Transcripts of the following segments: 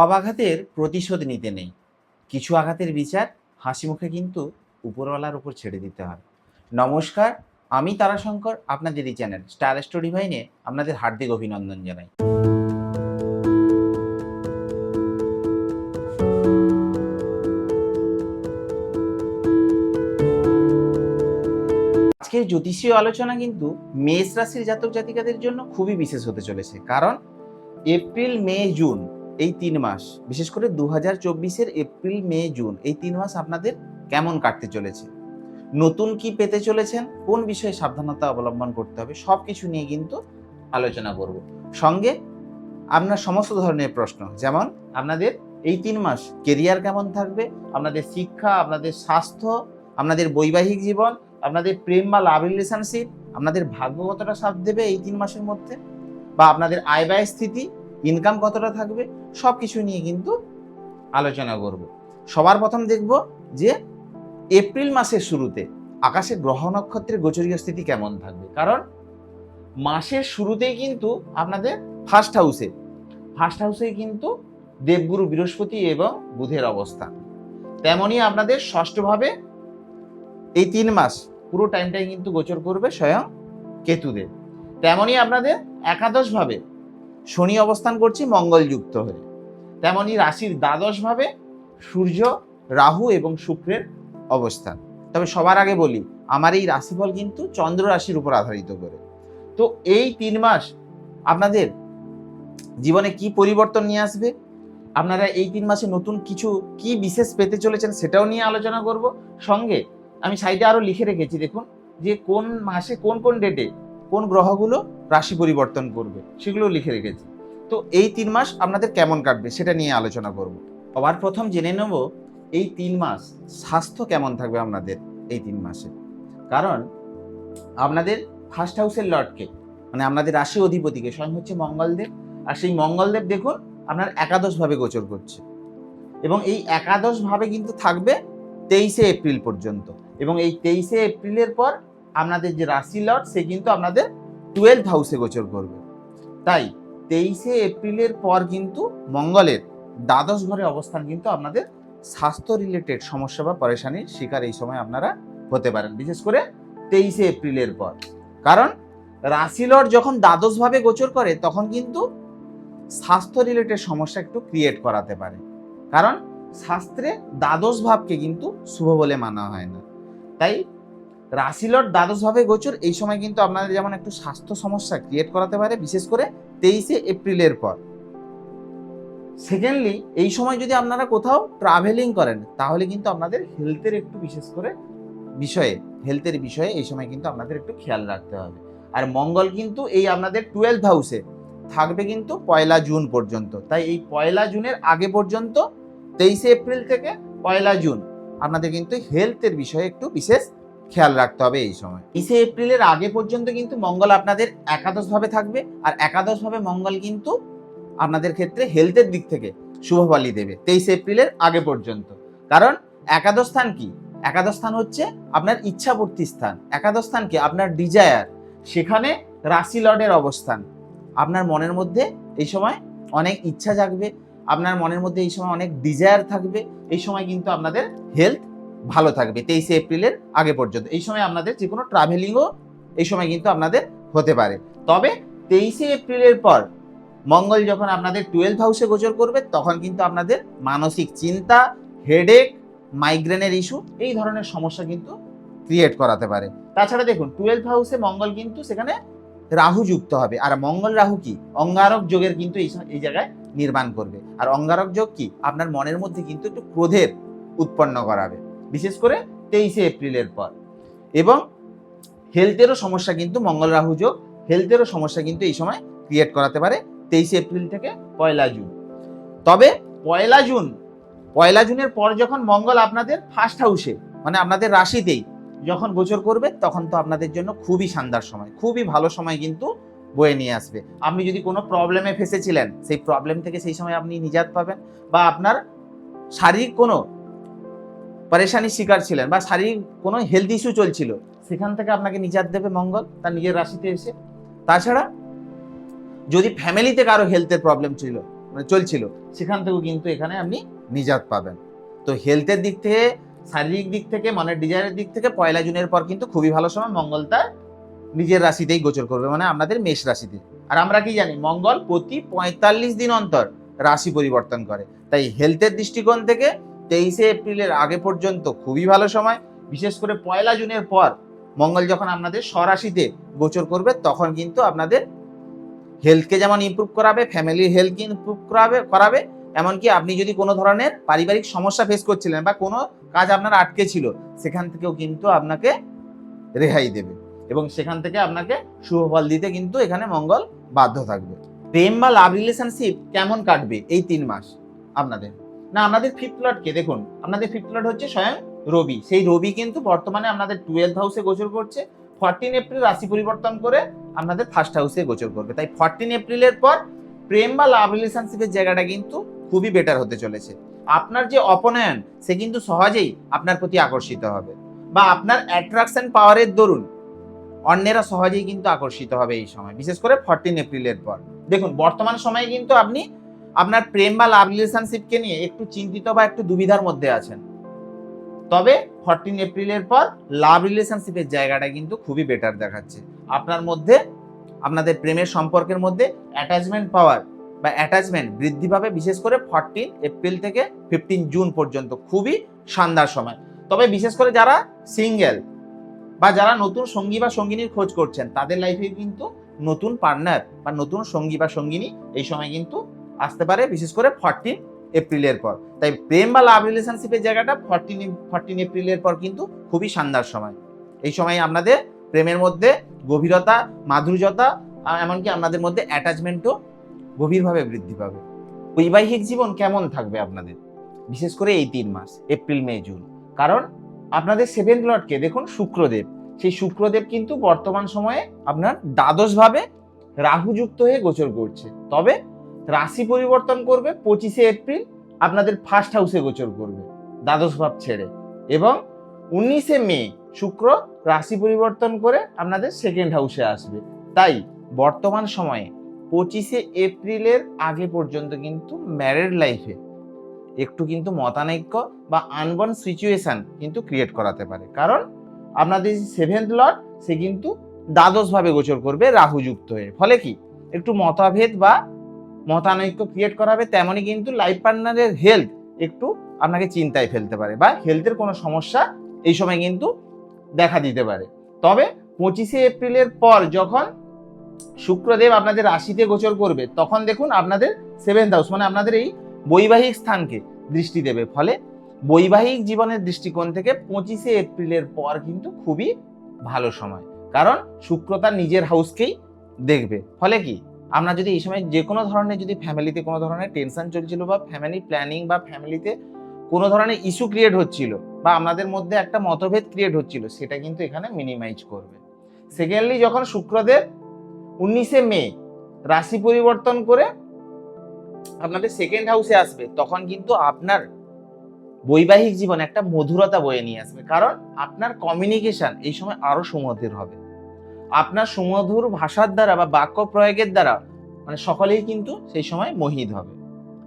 সব আঘাতের প্রতিশোধ নিতে নেই। কিছু আঘাতের বিচার হাসি মুখে কিন্তু উপরওয়ালার উপর ছেড়ে দিতে হয়। নমস্কার, আমি তারাশঙ্কর আপনাদের এই চ্যানেল স্টার স্টোরি ভাইনে আপনাদের হার্দিক অভিনন্দন জানাই। আজকের জ্যোতিষীয় আলোচনা কিন্তু মেষ রাশির জাতক জাতিকাদের জন্য খুবই বিশেষ হতে চলেছে। কারণ এপ্রিল, মে, জুন এই তিন মাস, বিশেষ করে দু হাজার চব্বিশের এপ্রিল, মে, জুন, এই তিন মাস আপনাদের কেমন কাটতে চলেছে? নতুন কি পেতে চলেছেন? কোন বিষয়ে সাবধানতা অবলম্বন করতে হবে? সব কিছু নিয়ে কিন্তু আলোচনা করব। সঙ্গে আপনার সমস্ত ধরনের প্রশ্ন, যেমন আপনাদের এই তিন মাস কেরিয়ার কেমন থাকবে? আপনাদের শিক্ষা, আপনাদের স্বাস্থ্য, আপনাদের বৈবাহিক জীবন, আপনাদের প্রেম বা লাভ রিলেশনশিপ আপনাদের ভাগ্য কতটা সাথ দেবে এই তিন মাসের মধ্যে? বা আপনাদের আয় ব্যয় স্থিতি ইনকাম কতটা থাকবে? সব কিছু নিয়ে কিন্তু আলোচনা করব। সবার প্রথম দেখব যে এপ্রিল মাসের শুরুতে আকাশে গ্রহ নক্ষত্রের গোচরীয় স্থিতি কেমন থাকবে। কারণ মাসের শুরুতেই কিন্তু আপনাদের ফার্স্ট হাউসে ফার্স্ট হাউসে কিন্তু দেবগুরু বৃহস্পতি এবং বুধের অবস্থান তেমনই আপনাদের ষষ্ঠভাবে এই তিন মাস পুরো টাইমটাই কিন্তু গোচর করবে স্বয়ং কেতুদেব। তেমনই আপনাদের একাদশভাবে শনি অবস্থান করছে মঙ্গলযুক্ত হয়ে। তেমনই রাশির দ্বাদশভাবে সূর্য, রাহু এবং শুক্রের অবস্থান। তবে সবার আগে বলি, আমার এই রাশিফল কিন্তু চন্দ্র রাশির উপর আধারিত করে। তো এই তিন মাস আপনাদের জীবনে কি পরিবর্তন নিয়ে আসবে? আপনারা এই তিন মাসে নতুন কিছু কি বিশেষ পেতে চলেছেন সেটাও নিয়ে আলোচনা করব। সঙ্গে আমি সাইডে আরও লিখে রেখেছি, দেখুন, যে কোন মাসে কোন কোন ডেটে কোন গ্রহগুলো রাশি পরিবর্তন করবে সেগুলো লিখে রেখেছি। তো এই তিন মাস আপনাদের কেমন কাটবে সেটা নিয়ে আলোচনা করব। সবার প্রথম জেনে নেব এই তিন মাস স্বাস্থ্য কেমন থাকবে আপনাদের এই তিন মাসে। কারণ আপনাদের ফার্স্ট হাউসের লর্ডকে মানে আপনাদের রাশি অধিপতিকে, স্বয়ং হচ্ছে মঙ্গলদেব। আর সেই মঙ্গলদেব দেখুন আপনার একাদশভাবে গোচর করছে। এবং এই একাদশভাবে কিন্তু থাকবে তেইশে এপ্রিল পর্যন্ত। এবং এই তেইশে এপ্রিলের পর আপনাদের যে রাশি লট সে কিন্তু আপনাদের টুয়েলভ হাউসে গোচর করবে। তাই তেইশে এপ্রিলের পর কিন্তু মঙ্গলের দ্বাদশ ঘরে অবস্থান কিন্তু আপনাদের স্বাস্থ্য রিলেটেড সমস্যা বা পরেশানির শিকার এই সময় আপনারা হতে পারেন, বিশেষ করে তেইশে এপ্রিলের পর। কারণ রাশি লট যখন দ্বাদশভাবে গোচর করে, তখন কিন্তু স্বাস্থ্য রিলেটেড সমস্যা একটু ক্রিয়েট করাতে পারে। কারণ শাস্ত্রে দ্বাদশ ভাবকে কিন্তু শুভ বলে মানা হয় না। তাই রাশিলট দ্বাদশভাবে গোচর, এই সময় কিন্তু আপনাদের যেমন একটু স্বাস্থ্য সমস্যা ক্রিয়েট করাতে পারে, বিশেষ করে তেইশে এপ্রিলের পর। সেকেন্ডলি এই সময় যদি আপনারা কোথাও ট্রাভেলিং করেন, তাহলে কিন্তু আপনাদের হেলথের একটু বিশেষ করে বিষয়ে হেলথের বিষয়ে এই সময় কিন্তু আপনাদের একটু খেয়াল রাখতে হবে। আর মঙ্গল কিন্তু এই আপনাদের টুয়েলভ হাউসে থাকবে কিন্তু পয়লা জুন পর্যন্ত। তাই এই পয়লা জুনের আগে পর্যন্ত, তেইশে এপ্রিল থেকে পয়লা জুন, আপনাদের কিন্তু হেলথের বিষয়ে একটু বিশেষ খেয়াল রাখতে হবে এই সময়। তেইশে এপ্রিলের আগে পর্যন্ত কিন্তু মঙ্গল আপনাদের একাদশ ভাবে থাকবে, আর একাদশ ভাবে মঙ্গল কিন্তু আপনাদের ক্ষেত্রে হেলথের দিক থেকে শুভফলই দেবে, তেইশে এপ্রিলের আগে পর্যন্ত। কারণ একাদশ স্থান কি? একাদশ স্থান হচ্ছে আপনার ইচ্ছাপূর্তি স্থান। একাদশ স্থান কি? আপনার ডিজায়ার সেখানে রাশি লর্ডের অবস্থান। আপনার মনের মধ্যে এই সময় অনেক ইচ্ছা জাগবে, আপনার মনের মধ্যে এই সময় অনেক ডিজায়ার থাকবে, এই সময় কিন্তু আপনাদের হেলথ ভালো থাকবে, তেইশে এপ্রিলের আগে পর্যন্ত। এই সময় আপনাদের যে কোনো ট্রাভেলিংও এই সময় কিন্তু আপনাদের হতে পারে। তবে তেইশে এপ্রিলের পর মঙ্গল যখন আপনাদের টুয়েলভ হাউসে গোচর করবে, তখন কিন্তু আপনাদের মানসিক চিন্তা হেডেক মাইগ্রেনের ইস্যু এই ধরনের সমস্যা কিন্তু ক্রিয়েট করাতে পারে। তাছাড়া দেখুন টুয়েলভ হাউসে মঙ্গল কিন্তু সেখানে রাহু যুক্ত হবে। আর মঙ্গল রাহু কি? অঙ্গারক যোগের কিন্তু এই এই জায়গায় নির্মাণ করবে। আর অঙ্গারক যোগ কি? আপনার মনের মধ্যে কিন্তু একটু ক্রোধের উৎপন্ন করাবে। বিশেষ করে তেইশে এপ্রিলের পর। এবং হেলথেরও সমস্যা কিন্তু মঙ্গল রাহু যোগ হেলথেরও সমস্যা কিন্তু এই সময় ক্রিয়েট করাতে পারে তেইশে এপ্রিল থেকে পয়লা জুন। তবে পয়লা জুন, পয়লা জুনের পর যখন মঙ্গল আপনাদের ফার্স্ট হাউসে মানে আপনাদের রাশিতেই যখন গোচর করবে, তখন তো আপনাদের জন্য খুবই শানদার সময়, খুবই ভালো সময় কিন্তু বয়ে নিয়ে আসবে। আপনি যদি কোনো প্রবলেমে ফেসেছিলেন, সেই প্রবলেম থেকে সেই সময় আপনি নিজাত পাবেন বা আপনার শারীরিক কোনো পরেশানির শিকার ছিলেন বা শারীরিক কোনো হেলথ ইস্যু চলছিল, সেখান থেকে আপনাকে নিজাত দেবে মঙ্গল, তার নিজের রাশিতে এসে। তাছাড়া যদি ফ্যামিলিতে কারও হেলথের প্রবলেম ছিল মানে চলছিল, সেখান থেকেও কিন্তু এখানে আপনি নিজাত পাবেন। তো হেলথের দিক থেকে, শারীরিক দিক থেকে, মনের ডিজাইনের দিক থেকে, পয়লা জুনের পর কিন্তু খুবই ভালো সময় মঙ্গল তার নিজের রাশিতেই গোচর করবে মানে আপনাদের মেষ রাশিতে। আর আমরা কি জানি, মঙ্গল প্রতি পঁয়তাল্লিশ দিন অন্তর রাশি পরিবর্তন করে। তাই হেলথের দৃষ্টিকোণ থেকে তেইশে এপ্রিলের আগে পর্যন্ত খুবই ভালো সময়। বিশেষ করে পয়লা জুনের পর মঙ্গল যখন আপনাদের স্বরাশিতে গোচর করবে, তখন কিন্তু আপনাদের হেলথকে যেমন ইমপ্রুভ করাবে ফ্যামিলির হেলথকে ইম্প্রুভ করাবে করাবে, এমনকি আপনি যদি কোনো ধরনের পারিবারিক সমস্যা ফেস করছিলেন বা কোনো কাজ আপনার আটকে ছিল, সেখান থেকেও কিন্তু আপনাকে রেহাই দেবে এবং সেখান থেকে আপনাকে শুভ ফল দিতে কিন্তু এখানে মঙ্গল বাধ্য থাকবে। প্রেম বা লাভ রিলেশনশিপ কেমন কাটবে এই তিন মাস আপনাদের? না, আপনাদের ফিফথ লটকে দেখুন, আপনাদের ফিফথ লট হচ্ছে স্বয়ং রবি। সেই রবি কিন্তু বর্তমানে আপনাদের টুয়েলভ হাউসে গোচর করছে। ফরটিন এপ্রিল রাশি পরিবর্তন করে আপনাদের ফার্স্ট হাউসে গোচর করবে। তাই ফরটিন এপ্রিলের পর প্রেম বা লাভ রিলেশনশিপের জায়গাটা কিন্তু খুবই বেটার হতে চলেছে। আপনার যে অপনয়ন, সে কিন্তু সহজেই আপনার প্রতি আকর্ষিত হবে। বা আপনার অ্যাট্রাকশন পাওয়ারের দরুন, অন্যেরা সহজেই কিন্তু আকর্ষিত হবে এই সময়। বিশেষ করে ফরটিন এপ্রিলের পর। দেখুন, বর্তমান সময়ে কিন্তু আপনি আপনার প্রেম বা লাভ রিলেশনশিপকে নিয়ে একটু চিন্তিত বা একটু দুবিধার মধ্যে আছেন। তবে ফরটিন এপ্রিলের পর লাভ রিলেশনশিপের জায়গাটা কিন্তু খুবই বেটার দেখাচ্ছে। আপনার মধ্যে, আপনাদের প্রেমের সম্পর্কের মধ্যে অ্যাটাচমেন্ট পাওয়ার বা অ্যাটাচমেন্ট বৃদ্ধি পাবে বিশেষ করে ফরটিন এপ্রিল থেকে ফিফটিন জুন পর্যন্ত খুবই শানদার সময়। তবে বিশেষ করে যারা সিঙ্গেল বা যারা নতুন সঙ্গী বা সঙ্গিনীর খোঁজ করছেন, তাদের লাইফে কিন্তু নতুন পার্টনার বা নতুন সঙ্গী বা সঙ্গিনী এই সময় কিন্তু আসতে পারে, বিশেষ করে ফর্টিন এপ্রিলের পর। তাই প্রেম বা লাভ রিলেশনশিপের জায়গাটা ফর্টিন ফর্টিন এপ্রিলের পর কিন্তু খুবই শানদার সময়। এই সময় আপনাদের প্রেমের মধ্যে গভীরতা, মাধুর্যতা এমনকি আপনাদের মধ্যে অ্যাটাচমেন্টও গভীরভাবে বৃদ্ধি পাবে। বৈবাহিক জীবন কেমন থাকবে আপনাদের? বিশেষ করে এই তিন মাস, এপ্রিল, মে, জুন। কারণ আপনাদের সেভেন্থ লর্ডকে দেখুন শুক্রদেব। সেই শুক্রদেব কিন্তু বর্তমান সময়ে আপনার দ্বাদশভাবে রাহুযুক্ত হয়ে গোচর করছে। তবে রাশি পরিবর্তন করবে, পঁচিশে এপ্রিল আপনাদের ফার্স্ট হাউসে গোচর করবে, দ্বাদশ ভাব ছেড়ে। এবং উনিশে মে শুক্র রাশি পরিবর্তন করে আপনাদের সেকেন্ড হাউসে আসবে। তাই বর্তমান সময়ে পঁচিশে এপ্রিলের আগে পর্যন্ত কিন্তু ম্যারেড লাইফে একটু কিন্তু মতানৈক্য বা আনবন সিচুয়েশন কিন্তু ক্রিয়েট করাতে পারে। কারণ আপনাদের সেভেন্থ লট সে কিন্তু দ্বাদশভাবে গোচর করবে রাহুযুক্ত হয়ে। ফলে কি? একটু মতভেদ বা মতানৈক্য ক্রিয়েট করাবে তেমনই কিন্তু লাইফ পার্টনারের হেলথ একটু আপনাকে চিন্তায় ফেলতে পারে বা হেলথের কোনো সমস্যা এই সময় কিন্তু দেখা দিতে পারে। তবে পঁচিশে এপ্রিলের পর যখন শুক্রদেব আপনাদের রাশিতে গোচর করবে, তখন দেখুন আপনাদের সেভেন্থ হাউস মানে আপনাদের এই বৈবাহিক স্থানকে দৃষ্টি দেবে। ফলে বৈবাহিক জীবনের দৃষ্টিকোণ থেকে পঁচিশে এপ্রিলের পর কিন্তু খুবই ভালো সময়। কারণ শুক্র তার নিজের হাউসকেই দেখবে। ফলে কি? আমরা যদি এই সময় যে কোনো ধরনের যদি ফ্যামিলিতে কোনো ধরনের টেনশন চলছিল বা ফ্যামিলি প্ল্যানিং বা ফ্যামিলিতে কোনো ধরনের ইস্যু ক্রিয়েট হচ্ছিল বা আমাদের মধ্যে একটা মতভেদ ক্রিয়েট হচ্ছিল, সেটা কিন্তু এখানে মিনিমাইজ করবে। সেকেন্ডলি যখন শুক্রদেব উনিশে মে রাশি পরিবর্তন করে আপনাদের সেকেন্ড হাউসে আসবে, তখন কিন্তু আপনার বৈবাহিক জীবন একটা মধুরতা বয়ে নিয়ে আসবে। কারণ আপনার কমিউনিকেশন এই সময় আরও সুমধুর হবে। আপনার সুমধুর ভাষার দ্বারা বা বাক্য প্রয়োগের দ্বারা মানে সকলেই কিন্তু সেই সময় মোহিত হবে।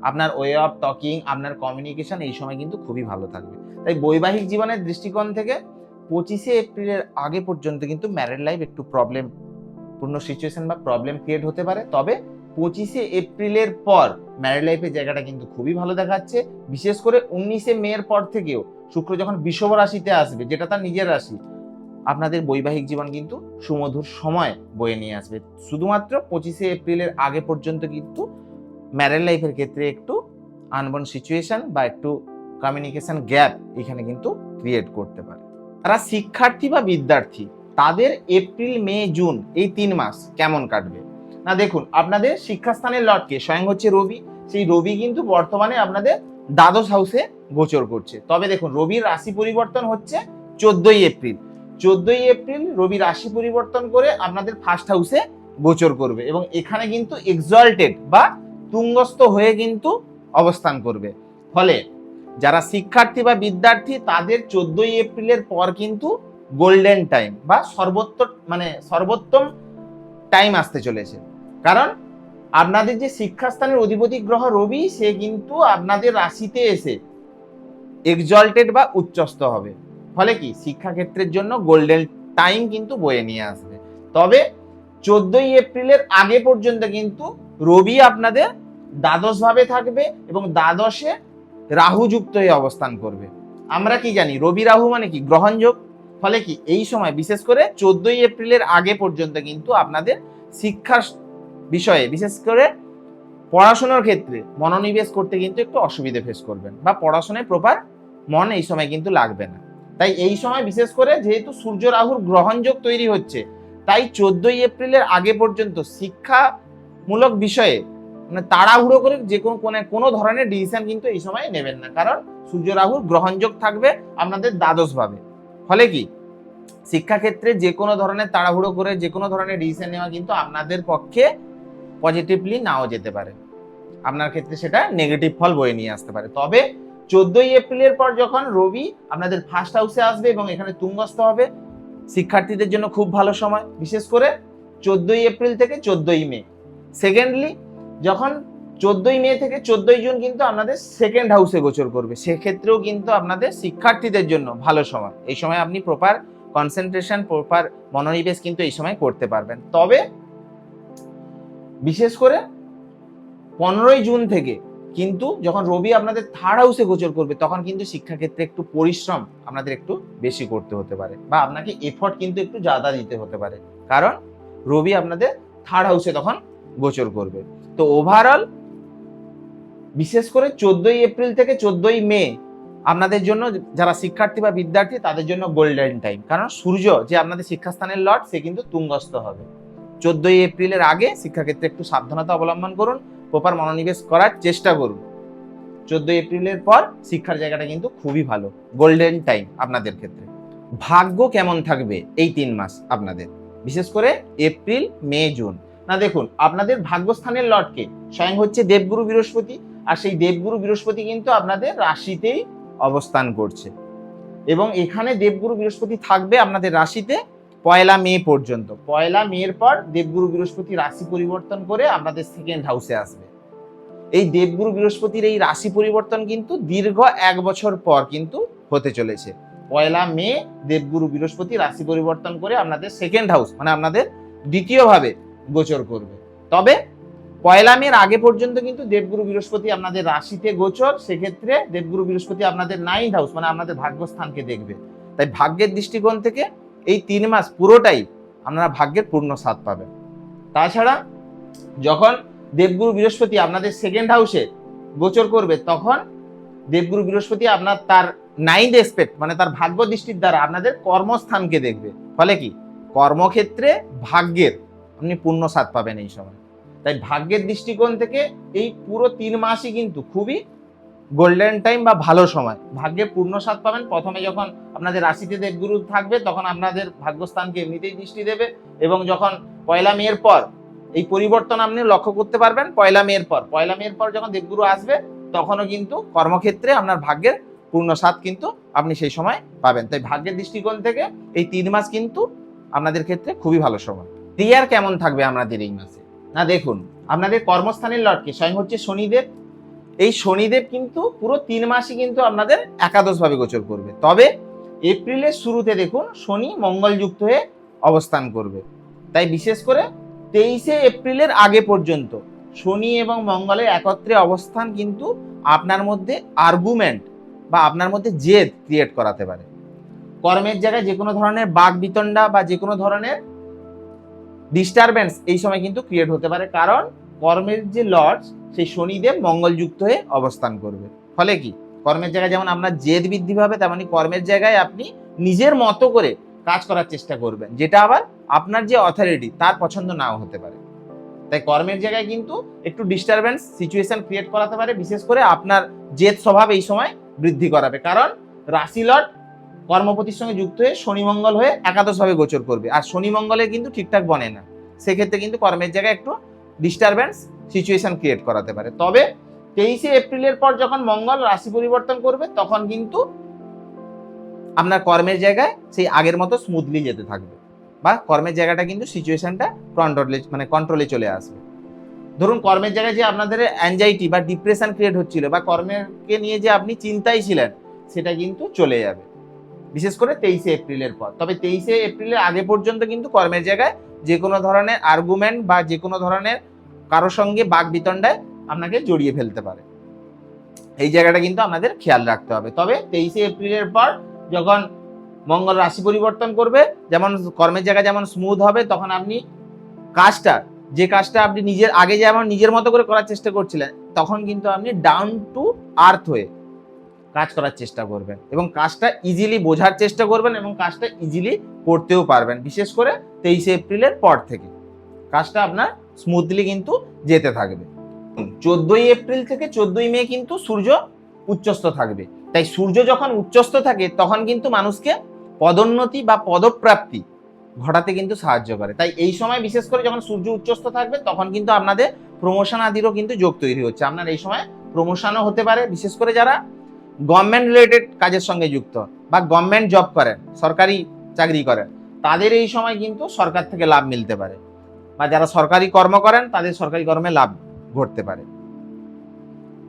আপনার ওয়ে অফ টকিং আপনার কমিউনিকেশন এই সময় কিন্তু খুবই ভালো থাকবে। তাই বৈবাহিক জীবনের দৃষ্টিকোণ থেকে পঁচিশে এপ্রিলের আগে পর্যন্ত কিন্তু ম্যারেড লাইফ একটু প্রবলেম পূর্ণ সিচুয়েশন বা প্রবলেম ক্রিয়েট হতে পারে। তবে পঁচিশে এপ্রিলের পর ম্যারেড লাইফের জায়গাটা কিন্তু খুবই ভালো দেখাচ্ছে। বিশেষ করে উনিশে মে এর পর থেকেও শুক্র যখন বিষব রাশিতে আসবে, যেটা তার নিজের রাশি আপনাদের বৈবাহিক জীবন কিন্তু সুমধুর সময় বয়ে নিয়ে আসবে। শুধুমাত্র পঁচিশে এপ্রিলের আগে পর্যন্ত কিন্তু ম্যারেড লাইফের ক্ষেত্রে একটু আনবন সিচুয়েশন বা একটু কমিউনিকেশন গ্যাপ এখানে কিন্তু ক্রিয়েট করতে পারে। তারা শিক্ষার্থী বা বিদ্যার্থী, তাদের এপ্রিল, মে, জুন এই তিন মাস কেমন কাটবে? না, দেখুন, আপনাদের শিক্ষাস্থানের লটকে স্বয়ং হচ্ছে রবি। সেই রবি কিন্তু বর্তমানে আপনাদের দ্বাদশ হাউসে গোচর করছে। তবে দেখুন, রবির রাশি পরিবর্তন হচ্ছে চোদ্দই এপ্রিল। চোদ্দই এপ্রিল রবি রাশি পরিবর্তন করে আপনাদের ফার্স্ট হাউসে গোচর করবে এবং এখানে কিন্তু এক্সল্টেড বা তুঙ্গস্থ হয়ে কিন্তু অবস্থান করবে। ফলে যারা শিক্ষার্থী বা বিদ্যার্থী, তাদের চোদ্দই এপ্রিলের পর কিন্তু গোল্ডেন টাইম বা সর্বোত্ত মানে সর্বোত্তম টাইম আসতে চলেছে। কারণ আপনাদের যে শিক্ষাস্থানের অধিপতি গ্রহ রবি, সে কিন্তু আপনাদের রাশিতে এসে এক্সল্টেড বা উচ্চস্ত হবে। ফলে কি? শিক্ষাক্ষেত্রের জন্য গোল্ডেন টাইম কিন্তু বয়ে নিয়ে আসবে। তবে চোদ্দই এপ্রিলের আগে পর্যন্ত কিন্তু রবি আপনাদের দ্বাদশ ভাবে থাকবে এবং দ্বাদশে রাহু যুক্ত হয়ে অবস্থান করবে। আমরা কি জানি? রবি রাহু মানে কি? গ্রহণযোগ ফলে কি? এই সময় বিশেষ করে চোদ্দই এপ্রিলের আগে পর্যন্ত কিন্তু আপনাদের শিক্ষার বিষয়ে, বিশেষ করে পড়াশোনার ক্ষেত্রে মনোনিবেশ করতে কিন্তু একটু অসুবিধে ফেস করবেন বা পড়াশোনায় প্রপার মন এই সময় কিন্তু লাগবে না। তাই এই সময় বিশেষ করে যেহেতু সূর্য রাহুর গ্রহণযোগ তৈরি হচ্ছে, তাই চোদ্দই এপ্রিলের আগে পর্যন্ত শিক্ষামূলক বিষয়ে মানে তাড়াহুড়ো করে যে কোনো কোনো- কোনো ধরনের ডিসিশন কিন্তু এই সময় নেবেন না। কারণ সূর্য রাহুর গ্রহণযোগ থাকবে আপনাদের দ্বাদশ ভাবে ফলে কি? শিক্ষাক্ষেত্রে যে কোনো ধরনের তাড়াহুড়ো করে যে কোনো ধরনের ডিসিশন নেওয়া কিন্তু আপনাদের পক্ষে পজিটিভলি নাও যেতে পারে। আপনার ক্ষেত্রে সেটা নেগেটিভ ফল বয়ে নিয়ে আসতে পারে। তবে চোদ্দই এপ্রিলের পর যখন রবি আপনাদের ফার্স্ট হাউসে আসবে এবং এখানে তুঙ্গস্থ হবে, শিক্ষার্থীদের জন্য খুব ভালো সময়, বিশেষ করে চোদ্দই এপ্রিল থেকে চোদ্দই মে। সেকেন্ডলি যখন চোদ্দই মে থেকে চোদ্দই জুন কিন্তু আপনাদের সেকেন্ড হাউসে গোচর করবে, সেক্ষেত্রেও কিন্তু আপনাদের শিক্ষার্থীদের জন্য ভালো সময়। এই সময় আপনি প্রপার কনসেন্ট্রেশন প্রপার মনোনিবেশ কিন্তু এই সময় করতে পারবেন। তবে, বিশেষ করে পনেরোই জুন থেকে কিন্তু যখন রবি আপনাদের থার্ড হাউসে গোচর করবে, তখন কিন্তু শিক্ষাক্ষেত্রে একটু পরিশ্রম আপনাদের একটু বেশি করতে হতে পারে বা আপনাকে এফর্ট কিন্তু একটু জাদা দিতে হতে পারে। কারণ রবি আপনাদের থার্ড হাউসে তখন গোচর করবে। তো ওভারঅল বিশেষ করে চোদ্দই এপ্রিল থেকে চোদ্দই মে আপনাদের জন্য যারা শিক্ষার্থী বা বিদ্যার্থী, তাদের জন্য গোল্ডেন টাইম কারণ সূর্য যে আপনাদের শিক্ষাস্থানের লট সে কিন্তু তুঙ্গস্থ হবে। চোদ্দই এপ্রিলের আগে শিক্ষাক্ষেত্রে একটু সাবধানতা অবলম্বন করুন। প্রপার মনোনিবেশ করার চেষ্টা করুন চোদ্দই এপ্রিলের পর শিক্ষার জায়গাটা কিন্তু খুবই ভালো গোল্ডেন টাইম আপনাদের ক্ষেত্রে। ভাগ্য কেমন থাকবে এই তিন মাস আপনাদের? বিশেষ করে এপ্রিল, মে, জুন। না, দেখুন, আপনাদের ভাগ্যস্থানের লটকে স্বয়ং হচ্ছে দেবগুরু বৃহস্পতি, আর সেই দেবগুরু বৃহস্পতি কিন্তু আপনাদের রাশিতেই অবস্থান করছে। এবং এখানে দেবগুরু বৃহস্পতি থাকবে আপনাদের রাশিতে পয়লা মে পর্যন্ত। পয়লা মের পর দেবগুরু বৃহস্পতি রাশি পরিবর্তন করে আপনাদের সেকেন্ড হাউসে আসবে। এই দেবগুরু বৃহস্পতির এই রাশি পরিবর্তন কিন্তু দীর্ঘ এক বছর পর কিন্তু হতে চলেছে। পয়লা মে দেবগুরু বৃহস্পতি রাশি পরিবর্তন করে আপনাদের সেকেন্ড হাউস মানে আপনাদের দ্বিতীয়ভাবে গোচর করবে। তবে পয়লা মের আগে পর্যন্ত কিন্তু দেবগুরু বৃহস্পতি আপনাদের রাশিতে গোচর, সেক্ষেত্রে দেবগুরু বৃহস্পতি আপনাদের নাইন্থ হাউস মানে আপনাদের ভাগ্যস্থানকে দেখবে। তাই ভাগ্যের দৃষ্টিকোণ থেকে এই তিন মাস পুরোটাই আপনারা ভাগ্যের পূর্ণ স্বাদ পাবেন। তাছাড়া যখন দেবগুরু বৃহস্পতি আপনাদের সেকেন্ড হাউসে গোচর করবে, তখন দেবগুরু বৃহস্পতি আপনার তার নাইন্থ এসপেক্ট মানে তার ভাগ্য দৃষ্টির দ্বারা আপনাদের কর্মস্থানকে দেখবে। ফলে কি? কর্মক্ষেত্রে ভাগ্যের আপনি পূর্ণ স্বাদ পাবেন এই সময়। তাই ভাগ্যের দৃষ্টিকোণ থেকে এই পুরো তিন মাসই কিন্তু খুবই গোল্ডেন টাইম বা ভালো সময়। ভাগ্যে পূর্ণ স্বাদ পাবেন। প্রথমে যখন আপনাদের রাশিতে দেবগুরু থাকবে, তখন আপনাদের ভাগ্যস্থানকে এমনিতেই দৃষ্টি দেবে এবং যখন পয়লা মেয়ের পর এই পরিবর্তন আপনি লক্ষ্য করতে পারবেন, পয়লা মেয়ের পর। পয়লা মেয়ের পর যখন দেবগুরু আসবে, তখনও কিন্তু কর্মক্ষেত্রে আপনার ভাগ্যের পূর্ণ স্বাদ কিন্তু আপনি সেই সময় পাবেন। তাই ভাগ্যের দৃষ্টিকোণ থেকে এই তিন মাস কিন্তু আপনাদের ক্ষেত্রে খুবই ভালো সময়। ক্লিয়ার কেমন থাকবে আপনাদের এই মাসে? না, দেখুন, আপনাদের কর্মস্থানের লটকে, স্বয়ং হচ্ছে শনিদেব এই শনিদেব কিন্তু পুরো তিন মাসই কিন্তু আপনাদের একাদশ ভাবে গোচর করবে। তবে এপ্রিলের শুরুতে দেখুন শনি মঙ্গলযুক্ত হয়ে অবস্থান করবে। তাই বিশেষ করে তেইশে এপ্রিলের আগে পর্যন্ত শনি এবং মঙ্গলের একত্রে অবস্থান কিন্তু আপনার মধ্যে আর্গুমেন্ট বা আপনার মধ্যে জেদ ক্রিয়েট করাতে পারে। কর্মের জায়গায় যে কোনো ধরনের বাঘ বিতণ্ডা বা যে কোনো ধরনের ডিস্টারবেন্স এই সময় কিন্তু ক্রিয়েট হতে পারে। কারণ কর্মের যে লর্ডস সেই শনিদেব মঙ্গলযুক্ত হয়ে অবস্থান করবে। ফলে কি? কর্মের জায়গায় যেমন আপনার জেদ বৃদ্ধি পাবে, তেমনি কর্মের জায়গায় আপনি নিজের মতো করে কাজ করার চেষ্টা করবেন, যেটা আবার আপনার যে অথরিটি তার পছন্দ নাও হতে পারে। তাই কর্মের জায়গায় কিন্তু একটু ডিস্টারবেন্স সিচুয়েশন ক্রিয়েট করাতে পারে, বিশেষ করে আপনার জেদ স্বভাব এই সময় বৃদ্ধি করাবে। কারণ রাশি লট কর্মপতির সঙ্গে যুক্ত হয়ে শনি মঙ্গল হয়ে একাদশভাবে গোচর করবে। আর শনি মঙ্গলে কিন্তু ঠিকঠাক বনে না। সেক্ষেত্রে কিন্তু কর্মের জায়গায় একটু ডিস্টারবেন্স সিচুয়েশন ক্রিয়েট করাতে পারে। তবে তেইশে এপ্রিলের পর যখন মঙ্গল রাশি পরিবর্তন করবে, তখন কিন্তু আপনার কর্মের জায়গায় সেই আগের মতো স্মুথলি যেতে থাকবে। বা কর্মের জায়গাটা কিন্তু সিচুয়েশনটা কন্ট্রোলে মানে কন্ট্রোলে চলে আসবে। ধরুন কর্মের জায়গায় যে আপনাদের অ্যাংজাইটি বা ডিপ্রেশন ক্রিয়েট হচ্ছিল বা কর্মেরকে নিয়ে যে আপনি চিন্তায় ছিলেন, সেটা কিন্তু চলে যাবে। বিশেষ করে তেইশে এপ্রিলের পর। তবে তেইশে এপ্রিলের আগে পর্যন্ত কিন্তু কর্মের জায়গায় যে কোনো ধরনের আর্গুমেন্ট বা যে কোনো ধরনের কারোর সঙ্গে বাক বিতণ্ডায় আপনাকে জড়িয়ে ফেলতে পারে। এই জায়গাটা কিন্তু আপনাদের খেয়াল রাখতে হবে। তবে তেইশে এপ্রিলের পর যখন মঙ্গল রাশি পরিবর্তন করবে, যেমন কর্মের জায়গা যেমন স্মুথ হবে, তখন আপনি কাজটা, যে কাজটা আপনি নিজের, আগে যেমন নিজের মতো করে করার চেষ্টা করছিলেন, তখন কিন্তু আপনি ডাউন টু আর্থ হয়ে কাজ করার চেষ্টা করবেন এবং কাজটা ইজিলি বোঝার চেষ্টা করবেন এবং কাজটা ইজিলি করতেও পারবেন, বিশেষ করে তেইশে এপ্রিলের পর থেকে। কাজটা আপনার স্মুথলি কিন্তু যেতে থাকবে। চোদ্দই এপ্রিল থেকে চোদ্দই মে কিন্তু সূর্য উচ্চস্থ থাকবে। তাই সূর্য যখন উচ্চস্থ থাকে, তখন কিন্তু মানুষকে পদোন্নতি বা পদপ্রাপ্তি ঘটাতে কিন্তু সাহায্য করে। তাই এই সময় বিশেষ করে যখন সূর্য উচ্চস্থ থাকবে, তখন কিন্তু আপনাদের প্রমোশন আদিরও কিন্তু যোগ তৈরি হচ্ছে। আপনার এই সময় প্রমোশনও হতে পারে। বিশেষ করে যারা গভর্নমেন্ট রিলেটেড কাজের সঙ্গে যুক্ত বা গভর্নমেন্ট জব করেন, সরকারি চাকরি করেন, তাদের এই সময় কিন্তু সরকার থেকে লাভ মিলতে পারে। বা যারা সরকারি কর্ম করেন, তাদের সরকারি কর্মে লাভ ঘটতে পারে।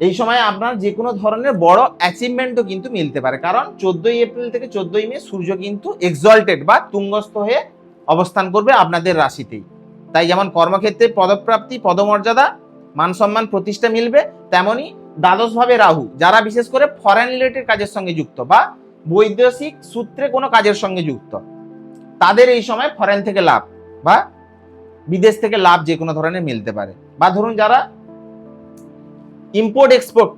এই সময় আপনার যে কোনো ধরনের বড় অ্যাচিভমেন্টও কিন্তু মিলতে পারে। কারণ চোদ্দই এপ্রিল থেকে চোদ্দই মে সূর্য কিন্তু এক্সল্টেড বা তুঙ্গস্থ হয়ে অবস্থান করবে আপনাদের রাশিতেই। তাই যেমন কর্মক্ষেত্রে পদপ্রাপ্তি, পদমর্যাদা মান সম্মান প্রতিষ্ঠা মিলবে, তেমনি দ্বাদশভাবে রাহু, যারা বিশেষ করে ফরেন রিলেটেড কাজের সঙ্গে যুক্ত বা বৈদেশিক সূত্রে কোনো কাজের সঙ্গে যুক্ত, তাদের এই সময় ফরেন থেকে লাভ বা বিদেশ থেকে লাভ যে কোনো ধরনের মিলতে পারে। বা ধরুন যারা ইম্পোর্ট এক্সপোর্ট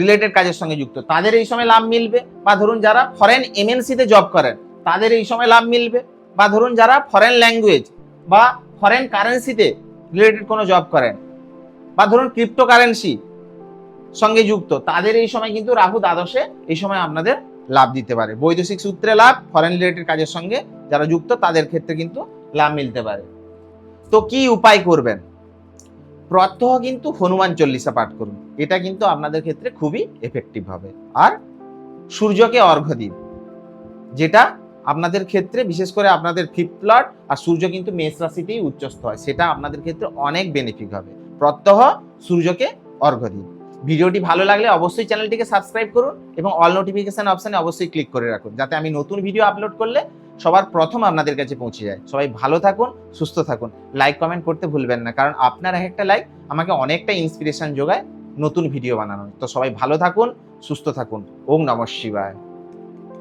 রিলেটেড কাজের সঙ্গে যুক্ত, তাদের এই সময় লাভ মিলবে। বা ধরুন যারা ফরেন এমএনসিতে জব করেন, তাদের এই সময় লাভ মিলবে। বা ধরুন যারা ফরেন ল্যাঙ্গুয়েজ বা ফরেন কারেন্সিতে রিলেটেড কোনো জব করেন, বা ধরুন ক্রিপ্টো কারেন্সি সঙ্গে যুক্ত, তাদের এই সময় কিন্তু রাহু দ্বাদশে এই সময় আপনাদের লাভ দিতে পারে। বৈদেশিক সূত্রে লাভ ফরেন রিলেটেড কাজের সঙ্গে যারা যুক্ত, তাদের ক্ষেত্রে কিন্তু লাভ মিলতে পারে। তো কি উপায় করবেন? প্রত্যহ কিন্তু হনুমান চল্লিশা পাঠ করুন। এটা কিন্তু আপনাদের ক্ষেত্রে খুবই এফেক্টিভ হবে। আর সূর্যকে অর্ঘ্য দিন। যেটা আপনাদের ক্ষেত্রে, বিশেষ করে আপনাদের ফিফথ লর্ড আর সূর্য কিন্তু মেষ রাশিতেই উচ্চস্থ হয়, সেটা আপনাদের ক্ষেত্রে অনেক বেনিফিট হবে। প্রত্যহ সূর্যকে অর্ঘ্য দিন। ভিডিওটি ভালো লাগলে অবশ্যই চ্যানেলটিকে সাবস্ক্রাইব করুন এবং অল নোটিফিকেশন অপশানে অবশ্যই ক্লিক করে রাখুন, যাতে আমি নতুন ভিডিও আপলোড করলে সবার প্রথম আপনাদের কাছে পৌঁছে যায়। সবাই ভালো থাকুন, সুস্থ থাকুন। লাইক কমেন্ট করতে ভুলবেন না, কারণ আপনার এক একটা লাইক আমাকে অনেকটা ইন্সপিরেশন যোগায় নতুন ভিডিও বানানো তো সবাই ভালো থাকুন, সুস্থ থাকুন। ওম নমঃ শিবায়।